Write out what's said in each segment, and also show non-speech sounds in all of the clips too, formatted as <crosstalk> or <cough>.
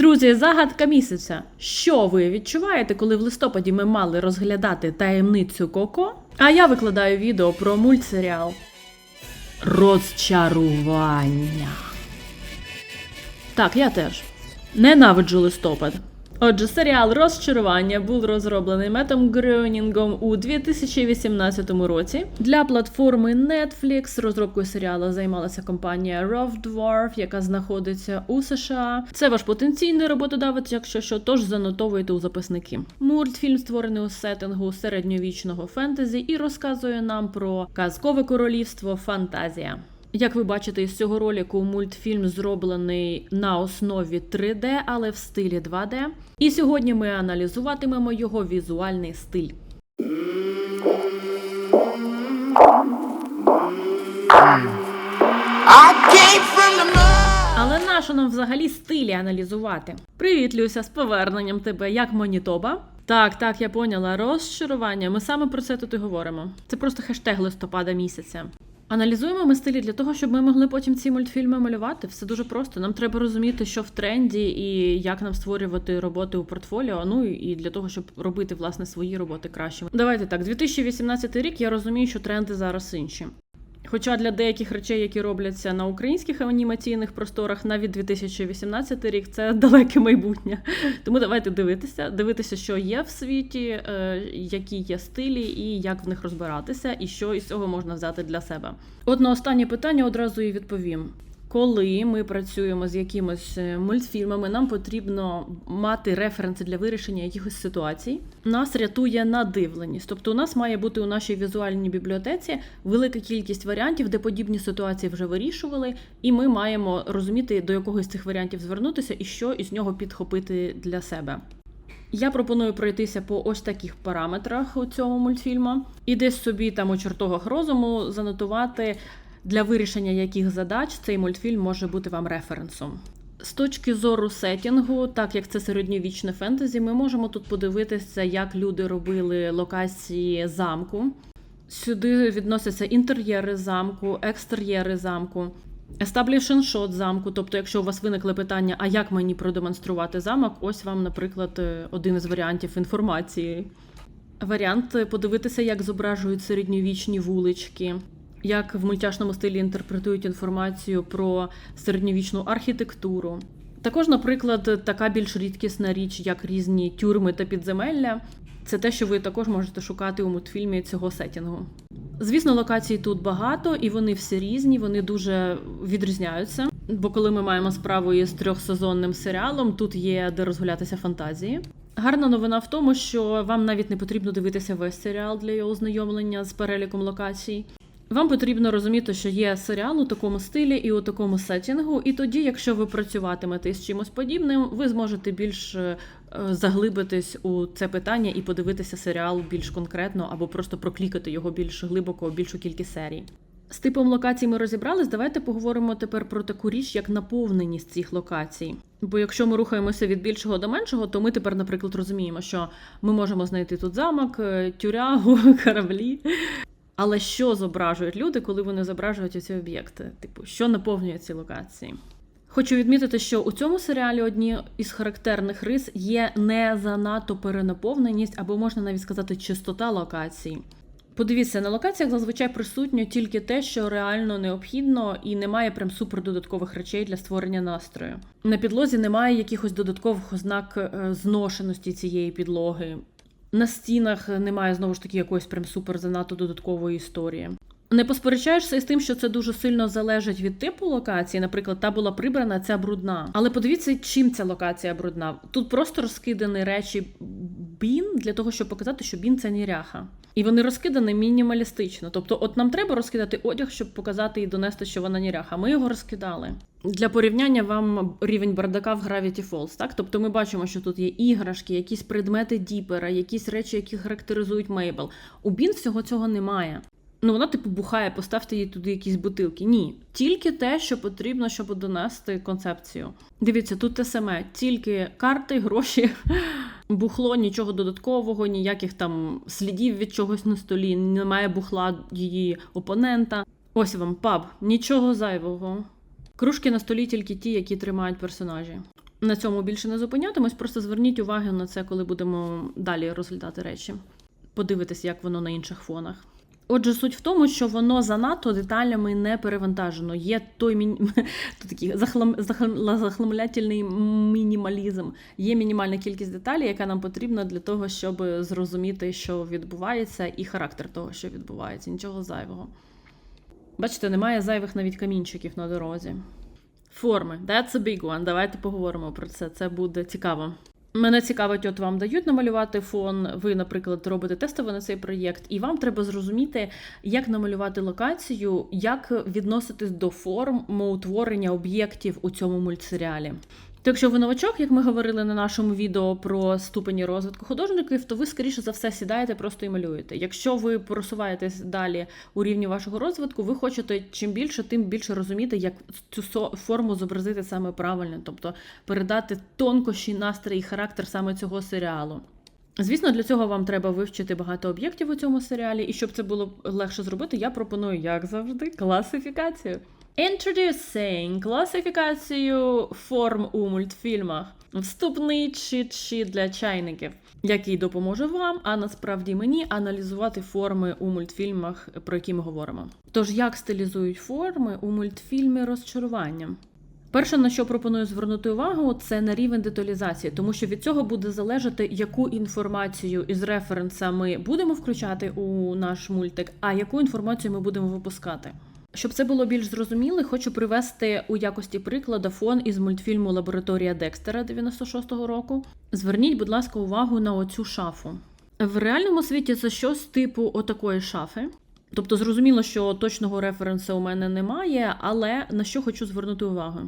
Друзі, загадка місяця. Що ви відчуваєте, коли в листопаді ми мали розглядати таємницю Коко? А я викладаю відео про мультсеріал Розчарування. Так, я теж. Ненавиджу листопад. Отже, серіал Розчарування був розроблений Метом Грьонінгом у 2018 році. Для платформи Netflix розробкою серіалу займалася компанія Rough Dwarf, яка знаходиться у США. Це ваш потенційний роботодавець, якщо що, тож занотовуйте у записники. Мультфільм створений у сеттингу середньовічного фентезі і розказує нам про казкове королівство Фантазія. Як ви бачите із цього ролику, мультфільм зроблений на основі 3D, але в стилі 2D. І сьогодні ми аналізуватимемо його візуальний стиль. Але нащо нам взагалі стилі аналізувати? Привіт, Люся, з поверненням тебе, як Монітоба? Так, так, я поняла. Розчарування. Ми саме про це тут і говоримо. Це просто хештег листопада місяця. Аналізуємо ми стилі для того, щоб ми могли потім ці мультфільми малювати. Все дуже просто. Нам треба розуміти, що в тренді і як нам створювати роботи у портфоліо. Ну і для того, щоб робити власне свої роботи кращими. Давайте так, 2018 рік я розумію, що тренди зараз інші. Хоча для деяких речей, які робляться на українських анімаційних просторах, навіть 2018 рік це далеке майбутнє. Тому давайте дивитися, дивитися, що є в світі, е, які є стилі, і як в них розбиратися, і що із цього можна взяти для себе. От останнє питання одразу і відповім. Коли ми працюємо з якимось е, мультфільмами, нам потрібно мати референси для вирішення якихось ситуацій. Нас рятує надивленість. Тобто, у нас має бути у нашій візуальній бібліотеці велика кількість варіантів, де подібні ситуації вже вирішували, і ми маємо розуміти, до якого з цих варіантів звернутися і що із нього підхопити для себе. Я пропоную пройтися по ось таких параметрах у цьому мультфільму, і десь собі там у чертогах розуму занотувати, для вирішення яких задач цей мультфільм може бути вам референсом. З точки зору сетінгу, так як це середньовічне фентезі, ми можемо тут подивитися, як люди робили локації замку. Сюди відносяться інтер'єри замку, екстер'єри замку, establishing shot замку. Тобто, якщо у вас виникли питання, а як мені продемонструвати замок, ось вам, наприклад, е, один із варіантів інформації. Варіант подивитися, як зображують середньовічні вулички, як в мультяшному стилі інтерпретують інформацію про середньовічну архітектуру. Також, наприклад, така більш рідкісна річ, як різні тюрми та підземелля. Це те, що ви також можете шукати у мультфільмі цього сетінгу. Звісно, локацій тут багато, і вони всі різні, вони дуже відрізняються. Бо коли ми маємо справу із трьохсезонним серіалом, тут є де розгулятися фантазії. Гарна новина в тому, що вам навіть не потрібно дивитися весь серіал для його ознайомлення з переліком локацій. Вам потрібно розуміти, що є серіал у такому стилі і у такому сетінгу, і тоді, якщо ви працюватимете з чимось подібним, ви зможете більш е, заглибитись у це питання і подивитися серіал більш конкретно, або просто проклікати його більш глибоко, більшу кількість серій. З типом локацій ми розібрались. Давайте поговоримо тепер про таку річ, як наповненість цих локацій. Бо якщо ми рухаємося від більшого до меншого, то ми тепер, наприклад, розуміємо, що ми можемо знайти тут замок, е, тюрягу, <laughs> кораблі. Але що зображують люди, коли вони зображують ці об'єкти? Типу, що наповнює ці локації? Хочу відмітити, що у цьому серіалі одні із характерних рис є не занадто перенаповненість, або можна навіть сказати, чистота локацій. Подивіться, на локаціях зазвичай присутньо тільки те, що реально необхідно, і немає прям супер додаткових речей для створення настрою. На підлозі немає якихось додаткових ознак е, зношеності цієї підлоги. На стінах немає знову ж таки якоїсь прям супер занадто додаткової історії. Не посперечаєшся із тим, що це дуже сильно залежить від типу локації. Наприклад, та була прибрана, ця брудна. Але подивіться, чим ця локація брудна. Тут просто розкидані речі бін для того, щоб показати, що бін це ніряха. І вони розкидані мінімалістично. Тобто, от нам треба розкидати одяг, щоб показати і донести, що вона ніряха. Ми його розкидали. Для порівняння вам рівень бардака в Gravity Falls, так? Тобто ми бачимо, що тут є іграшки, якісь предмети Діпера, якісь речі, які характеризують Мейбл. У Бін всього цього немає. Ну, вона, типу, бухає, поставте їй туди якісь бутилки. Ні, тільки те, що потрібно, щоб донести концепцію. Дивіться, тут те саме, тільки карти, гроші, <laughs> бухло, нічого додаткового, ніяких там слідів від чогось на столі, немає бухла її опонента. Ось вам паб, нічого зайвого. Кружки на столі тільки ті, які тримають персонажі. На цьому більше не зупинятимось, просто зверніть увагу на це, коли будемо далі розглядати речі. Подивитись, як воно на інших фонах. Отже, суть в тому, що воно занадто деталями не перевантажено. Є той міні... <laughs> такий захлам... захлам... захламлятельний мінімалізм. Є мінімальна кількість деталей, яка нам потрібна для того, щоб зрозуміти, що відбувається, і характер того, що відбувається. Нічого зайвого. Бачите, немає зайвих навіть камінчиків на дорозі. Форми. That's a big one. Давайте поговоримо про це. Це буде цікаво. Мене цікавить, от вам дають намалювати фон. Ви, наприклад, робите тестове на цей проєкт, і вам треба зрозуміти, як намалювати локацію, як відноситись до форм утворення об'єктів у цьому мультсеріалі. То якщо ви новачок, як ми говорили на нашому відео про ступені розвитку художників, то ви скоріше за все сідаєте просто і малюєте. Якщо ви просуваєтесь далі у рівні вашого розвитку, ви хочете чим більше, тим більше розуміти, як цю форму зобразити саме правильно, тобто передати тонкощі, настрій і характер саме цього серіалу. Звісно, для цього вам треба вивчити багато об'єктів у цьому серіалі, і щоб це було легше зробити, я пропоную, як завжди, класифікацію. Introducing класифікацію форм у мультфільмах. Вступний чит-шіт для чайників, який допоможе вам, а насправді мені аналізувати форми у мультфільмах, про які ми говоримо. Тож, як стилізують форми у мультфільмі розчарування? Перше, на що пропоную звернути увагу, це на рівень деталізації, тому що від цього буде залежати, яку інформацію із референса ми будемо включати у наш мультик, а яку інформацію ми будемо випускати. Щоб це було більш зрозуміло, хочу привести у якості прикладу фон із мультфільму Лабораторія Декстера 96-го року. Зверніть, будь ласка, увагу на оцю шафу. В реальному світі це щось типу отакої шафи. Тобто зрозуміло, що точного референсу у мене немає, але на що хочу звернути увагу.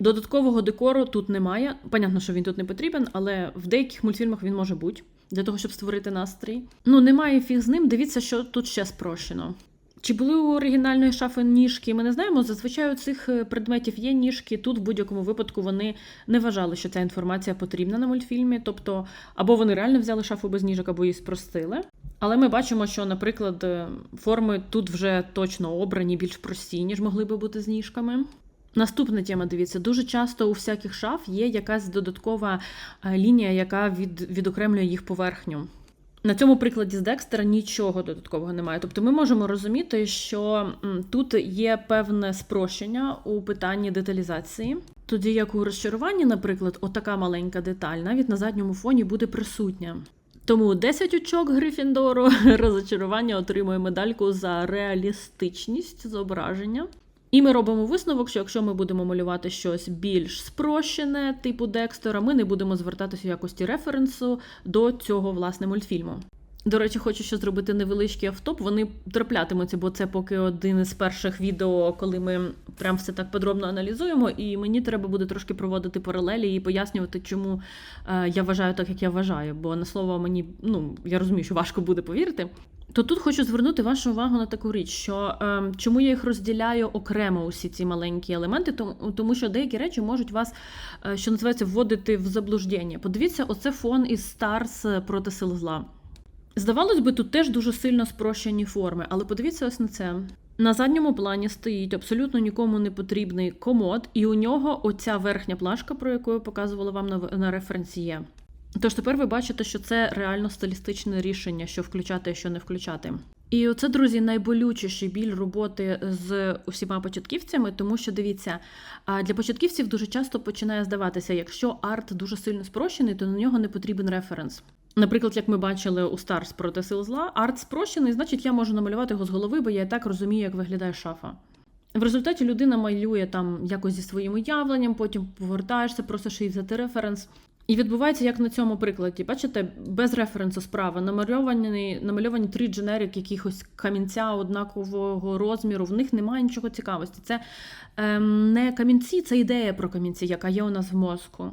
Додаткового декору тут немає. Понятно, що він тут не потрібен, але в деяких мультфільмах він може бути для того, щоб створити настрій. Ну, немає фіг з ним. Дивіться, що тут ще спрощено. Чи були у оригінальної шафи ніжки? Ми не знаємо. Зазвичай у цих е, предметів є ніжки. Тут в будь-якому випадку вони не вважали, що ця інформація потрібна на мультфільмі. Тобто, або вони реально взяли шафу без ніжок, або її спростили. Але ми бачимо, що, наприклад, е, форми тут вже точно обрані більш прості, ніж могли би бути з ніжками. Наступна тема, дивіться, дуже часто у всяких шаф є якась додаткова е, лінія, яка від, відокремлює їх поверхню. На цьому прикладі з Декстера нічого додаткового немає. Тобто ми можемо розуміти, що тут є певне спрощення у питанні деталізації. Тоді як у розчаруванні, наприклад, отака маленька деталь навіть на задньому фоні буде присутня. Тому 10 очок Грифіндору <laughs> розочарування отримує медальку за реалістичність зображення. І ми робимо висновок, що якщо ми будемо малювати щось більш спрощене, типу Декстера, ми не будемо звертатися в якості референсу до цього власне мультфільму. До речі, хочу ще зробити невеличкий автоп. Вони траплятимуться, бо це поки один із перших відео, коли ми прям все так подробно аналізуємо, і мені треба буде трошки проводити паралелі і пояснювати, чому е, я вважаю так, як я вважаю. Бо на слово мені, ну я розумію, що важко буде повірити. То тут хочу звернути вашу увагу на таку річ, що е, чому я їх розділяю окремо усі ці маленькі елементи, тому, тому що деякі речі можуть вас, е, що називається, вводити в заблуждення. Подивіться, оце фон із Stars проти сил зла. Здавалось би, тут теж дуже сильно спрощені форми, але подивіться ось на це. На задньому плані стоїть абсолютно нікому не потрібний комод, і у нього оця верхня плашка, про яку я показувала вам на, на референсі є. Тож тепер ви бачите, що це реально стилістичне рішення, що включати, що не включати. І оце, друзі, найболючіший біль роботи з усіма початківцями, тому що дивіться, для початківців дуже часто починає здаватися, якщо арт дуже сильно спрощений, то на нього не потрібен референс. Наприклад, як ми бачили у Старс проти сил зла, арт спрощений, значить я можу намалювати його з голови, бо я і так розумію, як виглядає шафа. В результаті людина малює там якось зі своїм уявленням, потім повертаєшся, просиш їй взяти референс. І відбувається як на цьому прикладі. Бачите, без референсу справа намальовані, намальовані три дженерик якихось камінця однакового розміру. В них немає нічого цікавості. Це ем, не камінці, це ідея про камінці, яка є у нас в мозку.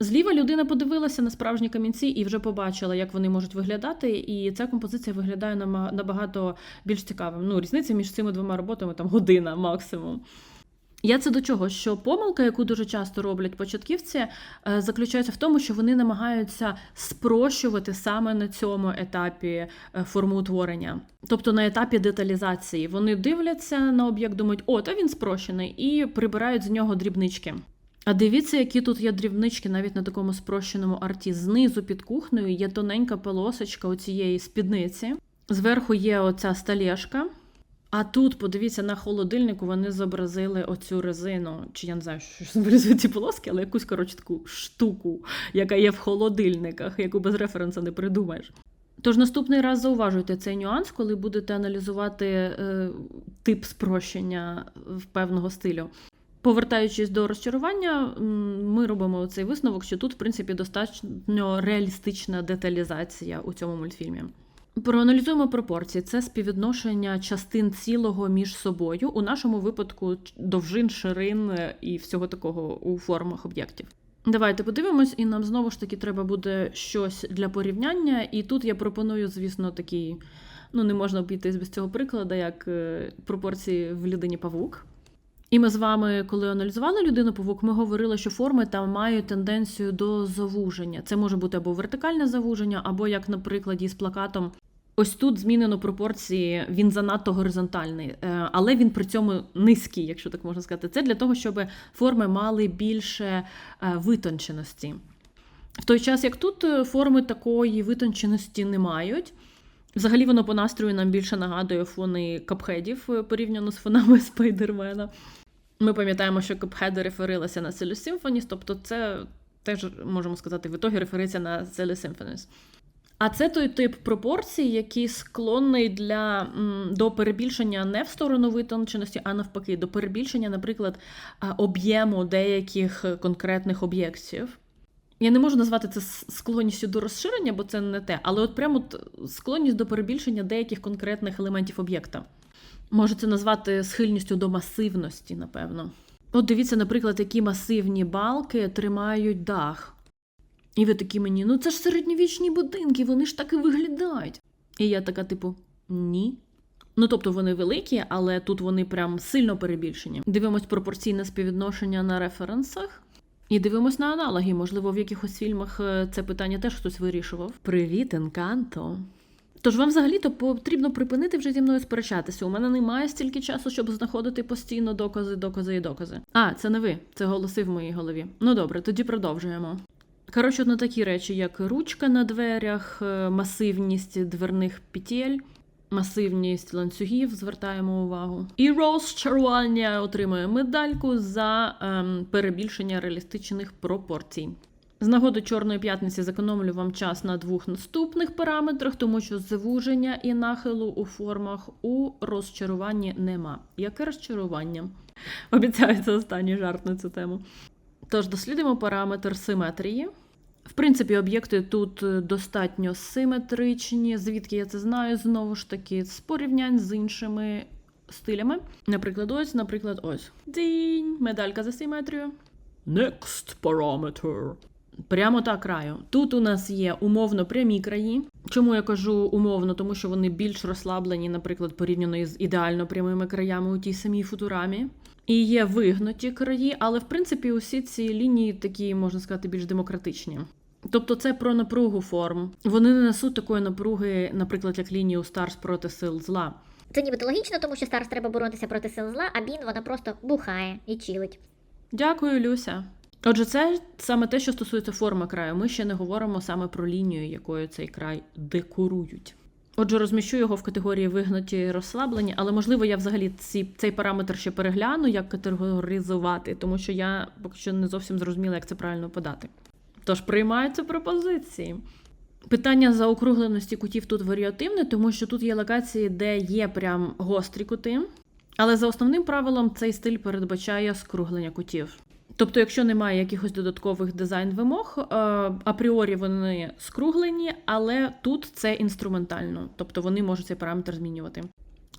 Зліва людина подивилася на справжні камінці і вже побачила, як вони можуть виглядати, і ця композиція виглядає набагато більш цікавим. Ну, різниця між цими двома роботами там година максимум. Я це до чого? Що помилка, яку дуже часто роблять початківці, е, заключається в тому, що вони намагаються спрощувати саме на цьому етапі е, формоутворення, тобто на етапі деталізації. Вони дивляться на об'єкт, думають, о, та він спрощений, і прибирають з нього дрібнички. А дивіться, які тут є дрібнички, навіть на такому спрощеному арті. Знизу під кухнею є тоненька полосочка цієї спідниці. Зверху є оця столешка. А тут, подивіться, на холодильнику вони зобразили оцю резину, чи я не знаю, що символізують ці полоски, але якусь коротше таку штуку, яка є в холодильниках, яку без референсу не придумаєш. Тож наступний раз зауважуйте цей нюанс, коли будете аналізувати е, тип спрощення в певного стилю. Повертаючись до розчарування, ми робимо цей висновок, що тут, в принципі, достатньо реалістична деталізація у цьому мультфільмі. Проаналізуємо пропорції. Це співвідношення частин цілого між собою, у нашому випадку довжин, ширин е, і всього такого у формах об'єктів. Давайте подивимось, і нам знову ж таки треба буде щось для порівняння. І тут я пропоную, звісно, такий, ну не можна обійтись без цього прикладу, як е, пропорції в людині павук. І ми з вами, коли аналізували людину павук, ми говорили, що форми там мають тенденцію до завуження. Це може бути або вертикальне завуження, або як на прикладі з плакатом. Ось тут змінено пропорції, він занадто горизонтальний, е, але він при цьому низький, якщо так можна сказати. Це для того, щоб форми мали більше е, витонченості. В той час, як тут е, форми такої витонченості не мають. Взагалі воно по настрою нам більше нагадує фони капхедів е, порівняно з фонами <laughs> Спайдермена. Ми пам'ятаємо, що капхеди реферилися на Silly Symphonies, тобто це теж можемо сказати, в ітогі рефериться на Silly Symphonies. А це той тип пропорцій, який склонний для, до перебільшення не в сторону витонченості, а навпаки, до перебільшення, наприклад, об'єму деяких конкретних об'єктів. Я не можу назвати це склонністю до розширення, бо це не те, але от прямо склонність до перебільшення деяких конкретних елементів об'єкта. Може це назвати схильністю до масивності, напевно. От дивіться, наприклад, які масивні балки тримають дах. І ви такі мені, ну це ж середньовічні будинки, вони ж так і виглядають. І я така, типу, ні. Ну, тобто вони великі, але тут вони прям сильно перебільшені. Дивимось пропорційне співвідношення на референсах. І дивимось на аналоги. Можливо, в якихось фільмах е, це питання теж хтось вирішував. Привіт, Енканто. Тож вам взагалі-то потрібно припинити вже зі мною сперечатися. У мене немає стільки часу, щоб знаходити постійно докази, докази і докази. А, це не ви, це голоси в моїй голові. Ну добре, тоді продовжуємо. Коротше, на такі речі, як ручка на дверях, е, масивність дверних петель, масивність ланцюгів, звертаємо увагу. І розчарування отримує медальку за ем, перебільшення реалістичних пропорцій. З нагоди Чорної п'ятниці зекономлю вам час на двох наступних параметрах, тому що звуження і нахилу у формах у розчаруванні нема. Яке розчарування? Обіцяю, останній жарт на цю тему. Тож дослідимо параметр симетрії. В принципі, об'єкти тут е, достатньо симетричні. Звідки я це знаю? Знову ж таки, з порівнянь з іншими стилями. Наприклад, ось, наприклад, ось. Дінь, медалька за симетрію. Next parameter. Прямо так краю. Тут у нас є умовно прямі краї. Чому я кажу умовно? Тому що вони більш розслаблені, наприклад, порівняно із ідеально прямими краями у тій самій футурамі. І є вигнуті краї, але в принципі усі ці лінії такі, можна сказати, більш демократичні. Тобто це про напругу форм. Вони не несуть такої напруги, наприклад, як лінію Старс проти сил зла. Це нібито логічно, тому що Старс треба боротися проти сил зла, а Бін вона просто бухає і чилить. Дякую, Люся. Отже, це саме те, що стосується форми краю. Ми ще не говоримо саме про лінію, якою цей край декорують. Отже, розміщу його в категорії вигнаті розслаблені, але можливо я взагалі ці, цей параметр ще перегляну, як категоризувати, тому що я поки що не зовсім зрозуміла, як це правильно подати. Тож приймаються пропозиції. Питання заокругленості кутів тут варіативне, тому що тут є локації, де є прям гострі кути. Але за основним правилом цей стиль передбачає скруглення кутів. Тобто, якщо немає якихось додаткових дизайн-вимог, е, апріорі вони скруглені, але тут це інструментально, тобто вони можуть цей параметр змінювати.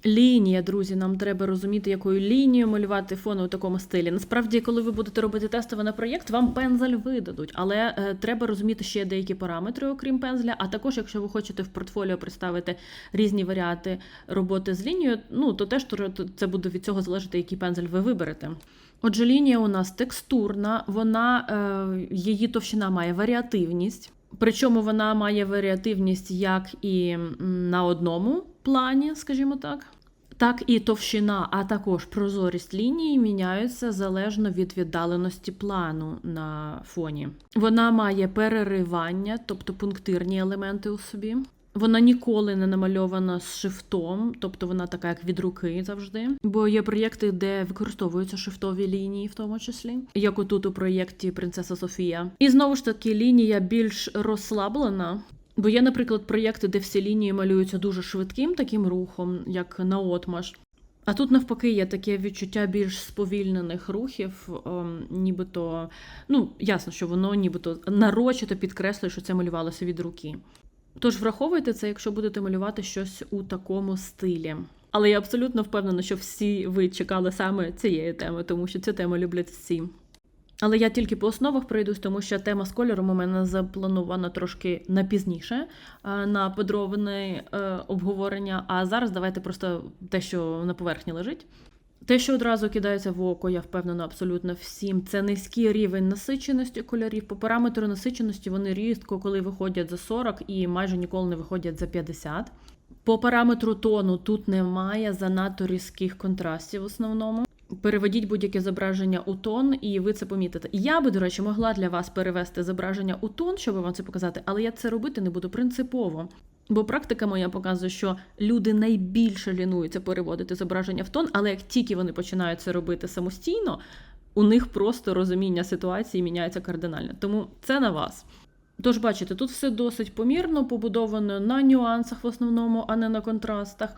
Лінія, друзі, нам треба розуміти, якою лінією малювати фони у такому стилі. Насправді, коли ви будете робити тестове на проєкт, вам пензель видадуть, але е, треба розуміти ще деякі параметри, окрім пензля. А також, якщо ви хочете в портфоліо представити різні варіанти роботи з лінією, ну то теж це буде від цього залежати, який пензель ви виберете. Отже, лінія у нас текстурна, вона е, її товщина має варіативність. Причому вона має варіативність як і на одному плані, скажімо так, так і товщина, а також прозорість лінії міняються залежно від віддаленості плану на фоні. Вона має переривання, тобто пунктирні елементи у собі. Вона ніколи не намальована з шрифтом, тобто вона така, як від руки завжди. Бо є проєкти, де використовуються шрифтові лінії, в тому числі, як отут у проєкті Принцеса Софія. І знову ж таки, лінія більш розслаблена. Бо є, наприклад, проєкти, де всі лінії малюються дуже швидким таким рухом, як на отмаш. А тут навпаки є таке відчуття більш сповільнених рухів, ем, нібито, ну, ясно, що воно нібито нарочито підкреслює, що це малювалося від руки. Тож враховуйте це, якщо будете малювати щось у такому стилі. Але я абсолютно впевнена, що всі ви чекали саме цієї теми, тому що цю тему люблять всі. Але я тільки по основах пройдусь, тому що тема з кольором у мене запланована трошки на пізніше, е, на подробне е, обговорення. А зараз давайте просто те, що на поверхні лежить. Те, що одразу кидається в око, я впевнена абсолютно всім. Це низький рівень насиченості кольорів. По параметру насиченості вони рідко коли виходять за 40 і майже ніколи не виходять за 50. По параметру тону тут немає занадто різких контрастів в основному. Переведіть будь-яке зображення у тон, і ви це помітите. Я би, до речі, могла для вас перевести зображення у тон, щоб вам це показати, але я це робити не буду принципово. Бо практика моя показує, що люди найбільше лінуються переводити зображення в тон, але як тільки вони починають це робити самостійно, у них просто розуміння ситуації міняється кардинально. Тому це на вас. Тож, бачите, тут все досить помірно, побудовано на нюансах в основному, а не на контрастах.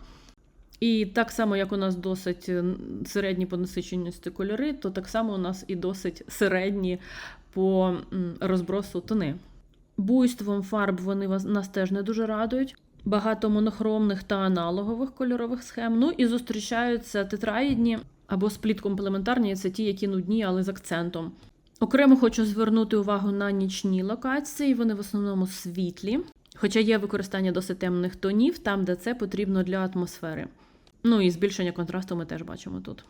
І так само, як у нас досить середні по насиченості кольори, то так само у нас і досить середні по розбросу тони. Буйством фарб вони нас теж не дуже радують. Багато монохромних та аналогових кольорових схем. Ну і зустрічаються тетраїдні або спліт-комплементарні це ті, які нудні, але з акцентом. Окремо хочу звернути увагу на нічні локації, вони в основному світлі, хоча є використання досить темних тонів там, де це потрібно для атмосфери. Ну і збільшення контрасту ми теж бачимо тут.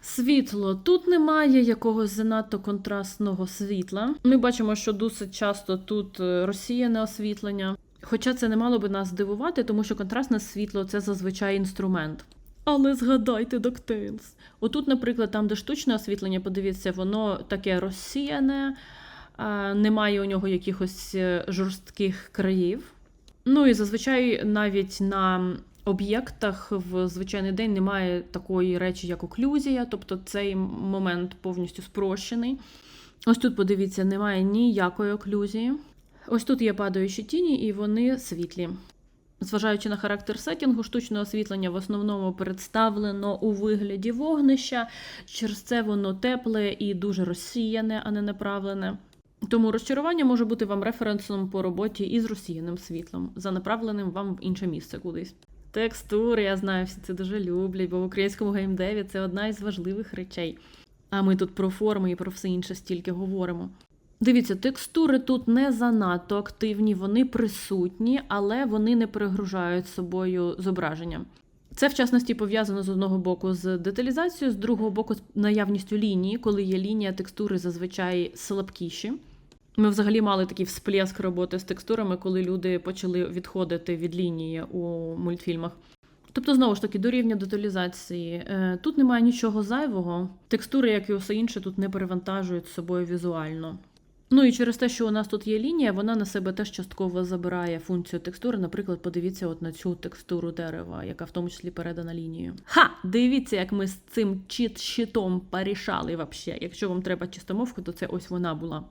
Світло. Тут немає якогось занадто контрастного світла. Ми бачимо, що досить часто тут е, розсіяне освітлення. Хоча це не мало би нас здивувати, тому що контрастне світло це зазвичай інструмент. Але згадайте DuckTales. Отут, наприклад, там, де штучне освітлення, подивіться, воно таке розсіяне, немає у нього якихось е, жорстких країв. Ну і зазвичай навіть на об'єктах в звичайний день немає такої речі, як оклюзія, тобто цей момент повністю спрощений. Ось тут, подивіться, немає ніякої оклюзії. Ось тут є падаючі тіні, і вони світлі. Зважаючи на характер сетінгу, штучне освітлення в основному представлено у вигляді вогнища. Через це воно тепле і дуже розсіяне, а не направлене. Тому розчарування може бути вам референсом по роботі із розсіяним світлом, занаправленим вам в інше місце кудись. Текстури, я знаю, всі це дуже люблять, бо в українському геймдеві це одна із важливих речей. А ми тут про форми і про все інше стільки говоримо. Дивіться, текстури тут не занадто активні, вони присутні, але вони не перегружають собою зображення. Це, в частності, пов'язано з одного боку з деталізацією, з другого боку, з наявністю лінії, коли є лінія, текстури зазвичай слабкіші. Ми взагалі мали такий всплеск роботи з текстурами, коли люди почали відходити від лінії у мультфільмах. Тобто, знову ж таки, до рівня деталізації. Е, Тут немає нічого зайвого. Текстури, як і усе інше, тут не перевантажують з собою візуально. Ну і через те, що у нас тут є лінія, вона на себе теж частково забирає функцію текстури. Наприклад, подивіться от на цю текстуру дерева, яка в тому числі передана лінією. Ха! Дивіться, як ми з цим чіт-щитом порішали вообще. Якщо вам треба чистомовку, то це ось вона була.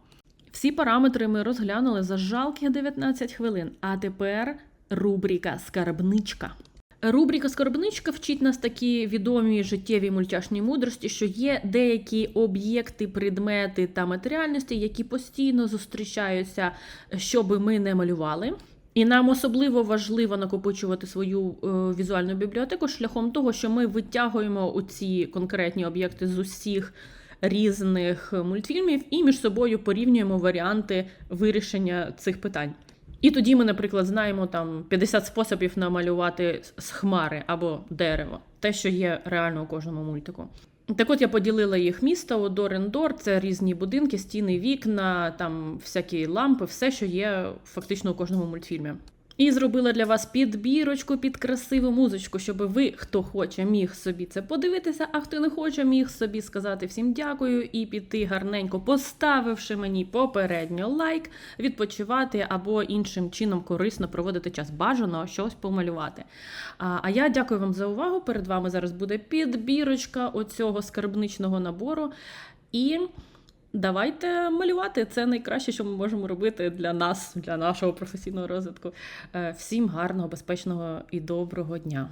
Всі параметри ми розглянули за жалких 19 хвилин. А тепер рубрика Скарбничка. Рубрика Скарбничка вчить нас такі відомі життєві мультяшні мудрості, що є деякі об'єкти, предмети та матеріальності, які постійно зустрічаються, щоби ми не малювали. І нам особливо важливо накопичувати свою е, візуальну бібліотеку шляхом того, що ми витягуємо у ці конкретні об'єкти з усіх різних мультфільмів і між собою порівнюємо варіанти вирішення цих питань. І тоді ми, наприклад, знаємо там 50 способів намалювати з хмари або дерево, те, що є реально у кожному мультику. Так от я поділила їх місто Одор Ендор, це різні будинки, стіни, вікна, там всякі лампи, все, що є фактично у кожному мультфільмі. І зробила для вас підбірочку під красиву музичку, щоб ви, хто хоче, міг собі це подивитися, а хто не хоче, міг собі сказати всім дякую і піти гарненько, поставивши мені попередньо лайк, відпочивати або іншим чином корисно проводити час. Бажано щось помалювати. А, а я дякую вам за увагу. Перед вами зараз буде підбірочка оцього скарбничного набору. І давайте малювати. Це найкраще, що ми можемо робити для нас, для нашого професійного розвитку. Е, Всім гарного, безпечного і доброго дня.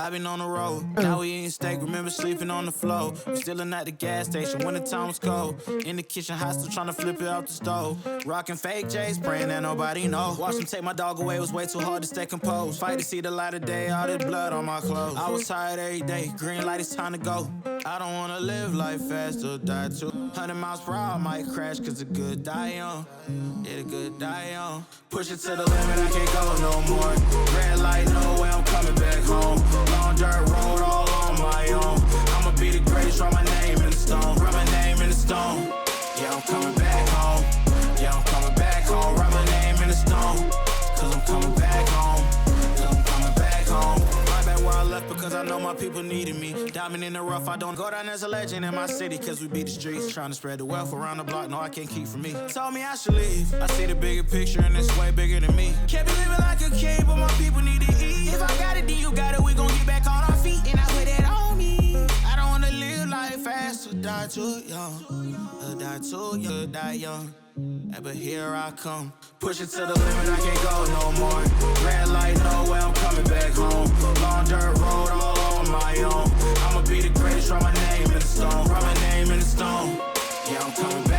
I've been on the road. Now we eating steak. Remember sleeping on the floor. We Stealing at the gas station when the time was cold. In the kitchen, hot still trying to flip it out the stove. Rocking fake J's, praying that nobody know. Watch them take my dog away. It was way too hard to stay composed. Fight to see the light of day. All this blood on my clothes. I was tired every day. Green light, it's time to go. I don't wanna live life fast or die too. 100 miles per hour, might crash cause the good die young. Yeah, the good die young. Push it to the limit, I can't go no more. Red light, no way, I'm coming back home. Long dirt road, all on my own. I'ma be the greatest, write my name in the stone. Write my name in the stone. My people needed me. Diamond in the rough, I don't go down as a legend in my city cause we beat the streets. Trying to spread the wealth around the block, no, I can't keep from me. Told me I should leave. I see the bigger picture and it's way bigger than me. Can't be living like a king, but my people need to eat. If I got it, then you got it, we gon' get back on our feet. And I put it on me. I don't wanna live life fast or die too young. Or die too young, or die young. But here I come. Push it to the limit, I can't go no more. Red light, no way, I'm coming back home. Long dirt road, all my own. I'ma be the greatest, write my name in the stone. Write my name in the stone. Yeah, I'm coming